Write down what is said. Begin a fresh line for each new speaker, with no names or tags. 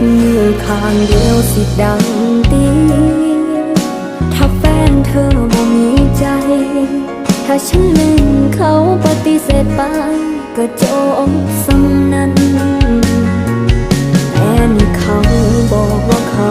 มือข้างเดียวสิดังตีถ้าแฟนเธอบ่มีใจ ถ้าฉันลืมเขาปฏิเสธไปก็จบสำนั้นแฟนเขาบอกว่าเขา